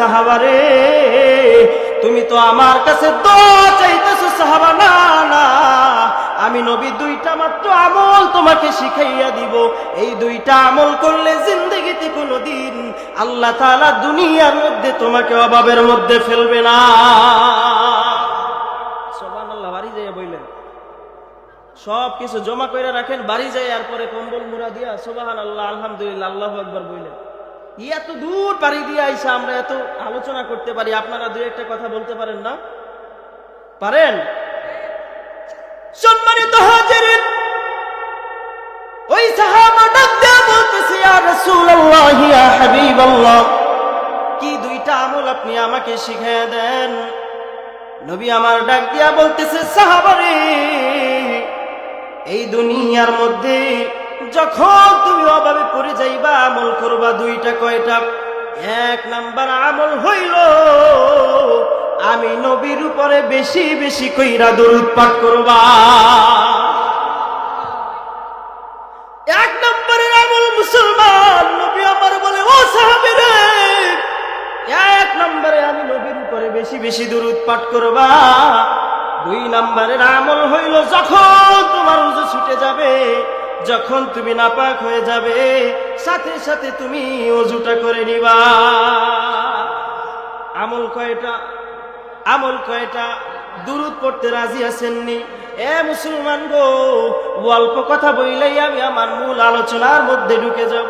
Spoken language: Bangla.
সাহাবারে তুমি তো আমার কাছে দোয়া চাইতেছো সাহাবা, না না। আমি নবী, দুইটা মাত্র আমল তোমাকে শিখাইয়া দিব। এই দুইটা আমল করলে জিন্দগিতে কোনোদিন আল্লাহ তাআলা দুনিয়ার মধ্যে তোমাকে অভাবের মধ্যে ফেলবে না। সুবহানাল্লাহ সব কিছু জমা করে রাখেন, বাড়ি যাই আর পরে কম্বল মুড়া দিয়া সোবাহান আল্লাহ আলহামদুলিল্লাহ, আল্লাহ একবার বললেন এত দূর পাড়ি দিয়ে আইসা আমরা এত আলোচনা করতে পারি, আপনারা দুই একটা কথা বলতে পারেন না? পারেন? সম্মানিত হাজিরিন, ওই সাহাবা বলতেছে, ইয়া রাসূলুল্লাহ, ইয়া হাবিবাল্লাহ, কি দুইটা আমল আপনি আমাকে শিখিয়ে দেন? নবী আমার ডাক দিয়া বলতেছে, সাহাবারে, এই দুনিয়ার মধ্যে যখন তুমি আমল করবা দুইটা কয়টা? এক নাম্বার আমল হইল, আমি নবীর উপরে বেশি বেশি কইরা দরুদ পাঠ করবা। এক নম্বরের আমল মুসলমান, নবী আমার বলে, ও সাহাবীরে, এক নম্বরে আমি নবীর উপরে বেশি বেশি দরুদ পাঠ করবা। দুই নম্বরের আমল হইল, যখন তোমার যখন তুমি নাপাক হয়ে যাবে, সাথে সাথে তুমি অজুটা করে নিবা। আমল কয়টা? আমল কয়টা? দূরত করতে রাজি আসেননি এ মুসলমান গো অল্প কথা বইলেই আমি আমার মূল আলোচনার মধ্যে ঢুকে যাব।